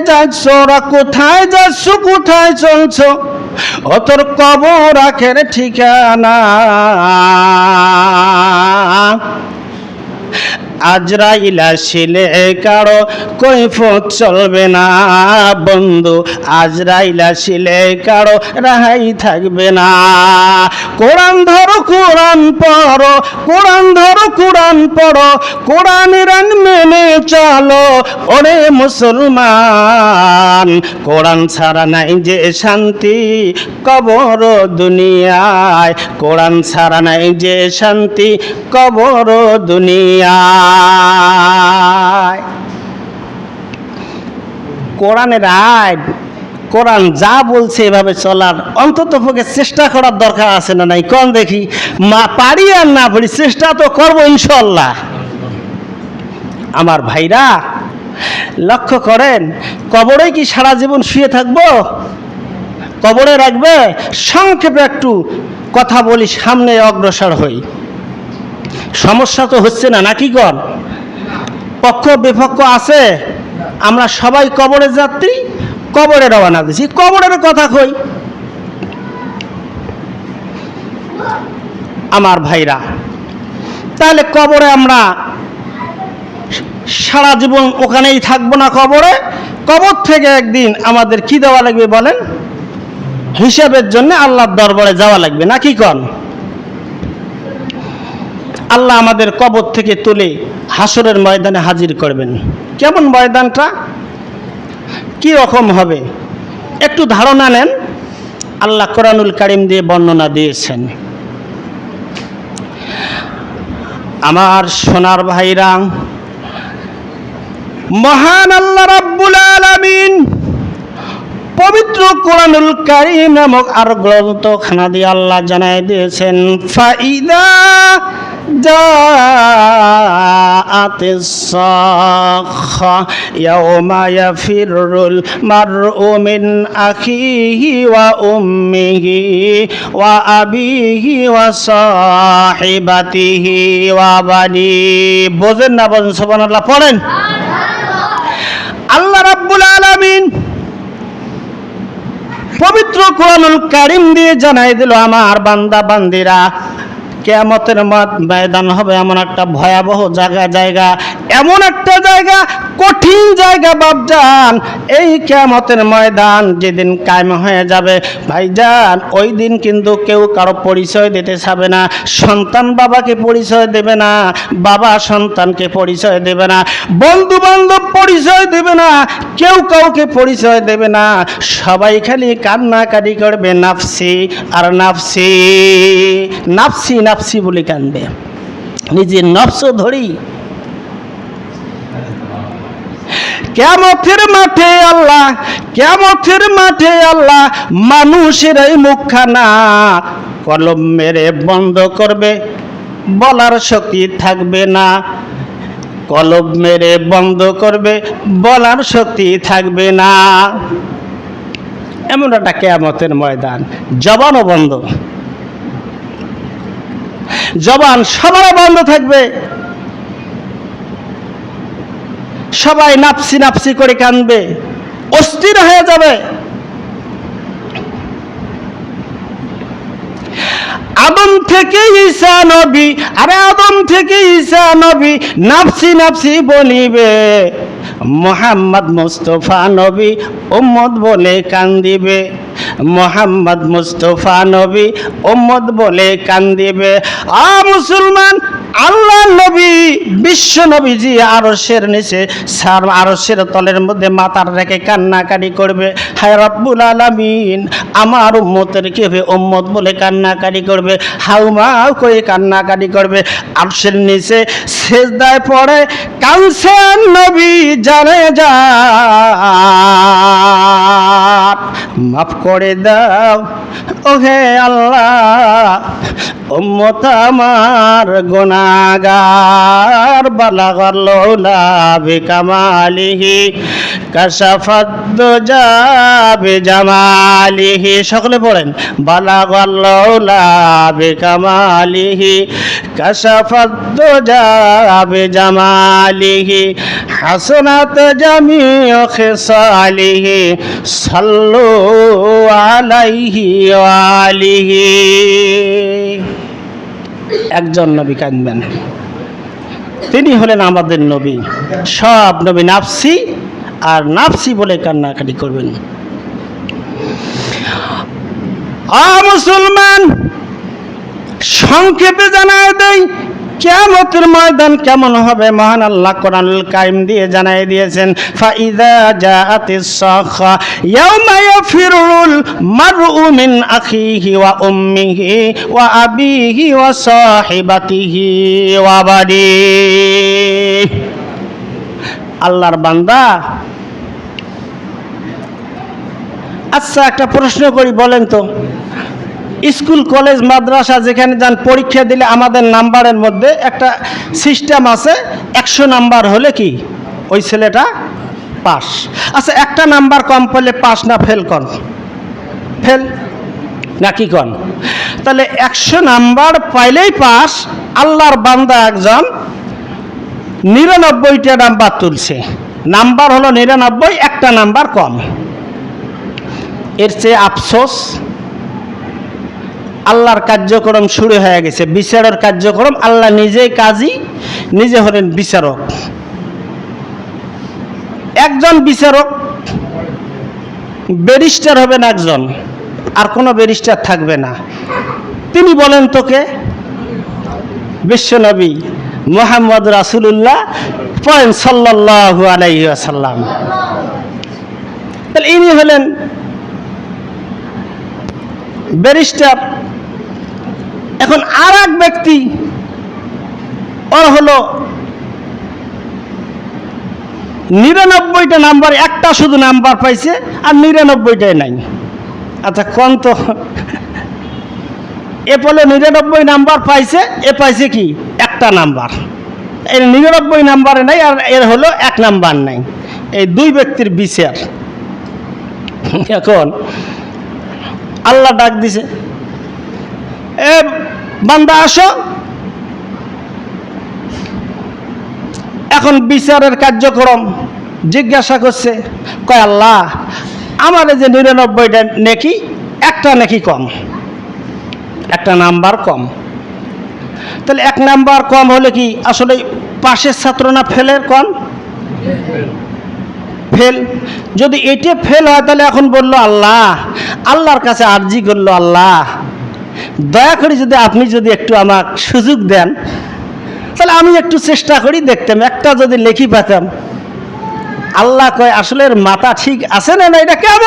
যাচ্ছ ওরা কোথায় যাচ্ছ কোথায় চলছ? ও তোর কবর আখের ঠিকানা। আজরাইলা শিলে কারও কৈফত চলবে না, বন্ধু। আজরাইলা শিলে কারও রাহাই থাকবে না। কোরআন ধরো, কোরআন পড়ো, কোরআন ধরো, কোরআন পড়ো, কোরআনের আইন মেনে চলো ওরে মুসলমান। কোরআন ছাড়া নাই যে শান্তি কবর দুনিয়ায়। কোরআন ছাড়া নাই যে শান্তি কবর দুনিয়ায় কোরআনের আইন কোরআন যা বলছে এভাবে চলার অন্তত পক্ষে চেষ্টা করার দরকার আছে না নাই? কম দেখি? মা পারি আর না পারি, চেষ্টা তো করব ইনশাল্লাহ আমার ভাইরা, লক্ষ্য করেন, কবরে কি সারা জীবন শুয়ে থাকব? কবরে রাখবে? সংক্ষেপে একটু কথা বলি, সামনে অগ্রসর হই। সমস্যা তো হচ্ছে না, নাকি কর? পক্ষ বিপক্ষ আছে, আমরা সবাই কবরের যাত্রী, কবরে রওনা দিছি। কবরের কথা কই? আমার ভাইরা, তাহলে কবরে আমরা সারা জীবন ওখানেই থাকব না কবরে? কবর থেকে একদিন আমাদের কি দেওয়া লাগবে বলেন? হিসাবের জন্য আল্লাহর দরবারে যাওয়া লাগবে নাকি কন? আল্লাহ আমাদের কবর থেকে তুলে হাসরের ময়দানে হাজির করবেন। কেমন ময়দানটা? কি রকম হবে? একটু ধারণা নেন। আল্লাহ কোরআনুল কারিম দিয়ে বর্ণনা দিয়েছেন। আমার সোনার ভাইরা, মহান আল্লাহ রাব্বুল আলামিন পবিত্র কোরআনুল কারিম নামক আর গ্রন্থখানা দিয়ে আল্লাহ জানাই দিয়েছেন, ফাইদা جاءت الصاخة يوم يفر المرء من أخيه وأمه وأبيه وصاحبته وبنيه বোঝেন না বোঝেন সুবহানাল্লাহ পড়েন আল্লাহ রাব্বুল আলামিন পবিত্র কোরআনুল কারিম দিয়ে জানাই দিল আমার বান্দা বান্দিরা কেয়ামতের মত- ময়দান হবে এমন একটা ভয়াবহ জায়গা জায়গা এমন একটা জায়গা কঠিন জায়গা বাপজান এই কেয়ামতের ময়দান যেদিন কায়েম হয়ে যাবে। ভাইজান ওই দিন কিন্তু কেউ কারও পরিচয় দিতে চাবে না, সন্তান বাবাকে পরিচয় দেবে না, বাবা সন্তানকে পরিচয় দেবে না বন্ধু বান্ধব পরিচয় দেবে না, কেউ কাউকে পরিচয় দেবে না। সবাই খালি কান্নাকাটি করবে, নাফসি আর নাফসি নাফসি নাফসি বলে কানবে। নিজের নফস ধরি কেমতের মাঠে আল্লাহ কেমতের মাঠে আল্লাহ, মানুষের এই মুখখানা কলম মেরে বন্ধ করবে, বলার শক্তি থাকবে না। কলম মেরে বন্ধ করবে, বলার শক্তি থাকবে না। এমন একটা কেয়ামতের ময়দান, জবানও বন্ধ। জবান সবার বন্ধ থাকবে। সবাই নাপসি নাপসি করে কানবে অস্থির হয়ে যাবে। আদম থেকে ঈসা নবী, আরে আদম থেকে ঈসা নবী নাফসি নাফসি বলিবে, মোহাম্মদ মুস্তফা নবী উম্মদ বলে কান্দিবে, মোহাম্মদ মুস্তফা নবী উম্মদ বলে কান্দিবে। আ মুসলমান আল্লাহ নবী, বিশ্ব নবীজি আরশের নিচে, সার আরশের তলের মধ্যে মাথার রেখে কান্নাকাটি করবে। হায় রব্বুল আলামিন, আমার উম্মতের কেবে উম্মত বলে কান্নাকাটি করবে। হাউমাউ করে কান্নাকাটি করবে। আরশের নিচে সেজদায় পড়ে কাউসেন নবী জানে যা। মাফ করে দাও। ওহে আল্লাহ উম্মত আমার গুনাগার বালাগর লৌলা বিকামালিহি। জামালিহি। সকলে পড়েন। বালাগর লৌলা বিকামালিহি। কাশাফাত যাবে জামালিহি। হাসনাত জামিউ খিসালিহি। সাল্লু আলাইহি আলিহি একজন নবী কাঁদবেন। তিনি হলেন আমাদের নবী। সব নবী নাফসি আর নাফসি বলে কান্নাকাটি করবেন। মুসলমান সংক্ষেপে জানায় দেই কেমতের ময়দান কেমন হবে? মহান আল্লাহ কোরআনুল কাইম দিয়ে জানাই দিয়েছেন ওয়া উম্মিহি ওয়া ওয়া ওয়া আল্লাহর বান্দা আচ্ছা একটা প্রশ্ন করি, বলেন তো। স্কুল, কলেজ, মাদ্রাসা যেখানে যান, পরীক্ষা দিলে আমাদের নাম্বারের মধ্যে একটা সিস্টেম আছে, একশো নাম্বার হলে কি? ওই ছেলেটা পাস। আচ্ছা একটা নাম্বার কম পেলে পাস না ফেল কন? ফেল না কি কন? তাহলে একশো নাম্বার পাইলেই পাস, আল্লাহর বান্দা একজন নিরানব্বইটা নাম্বার তুলছে। নাম্বার হলো নিরানব্বই, একটা নাম্বার কম। এর চেয়ে আফসোস, আল্লাহর কার্যক্রম শুরু হয়ে গেছে। বিচারের কার্যক্রম আল্লাহ নিজেই কাজী, নিজে হলেন বিচারক। একজন বিচারক, ব্যারিস্টার হবেন একজন, আর কোনো ব্যারিস্টার থাকবে না। তিনি বলেন তোকে, বিশ্বনবী মোহাম্মদ রাসুলুল্লাহ পয়েন্ট সাল্লাহু আলাইহি আসাল্লাম তাহলে ইনি হলেন ব্যারিস্টার। এখন আর এক ব্যক্তি, ওর হলো নিরানব্বইটা নাম্বার, একটা শুধু নাম্বার পাইছে, আর নিরানব্বইটাই নাই। আচ্ছা কোন তো? এ বলে নিরানব্বই নাম্বার পাইছে, এ পাইছে কি? একটা নাম্বার। এর নিরানব্বই নাম্বারে নাই, আর এর হলো এক নাম্বার নাই। এই দুই ব্যক্তির বিচার। এখন আল্লাহ ডাক দিছে। এ বান্দা আসো। এখন বিচারের কার্যক্রম জিজ্ঞাসা করছে, কয় আল্লাহ, আমার যে নিরানব্বইটা নাকি, একটা নাকি কম। একটা নাম্বার কম। তাহলে এক নাম্বার কম হলে কি আসলে পাশের ছাত্র না ফেলের কম? ফেল। যদি এটা ফেল হয় তাহলে এখন বলল আল্লাহ আল্লাহর কাছে আর্জি করল, আল্লাহ, দয়া করে যদি আপনি যদি একটু আমার সুযোগ দেন, তাহলে আমি একটু চেষ্টা করি দেখতাম, একটা যদি লেখি পেতাম। আল্লাহ কয় আসলে মাথা ঠিক আছে না এটা কেমন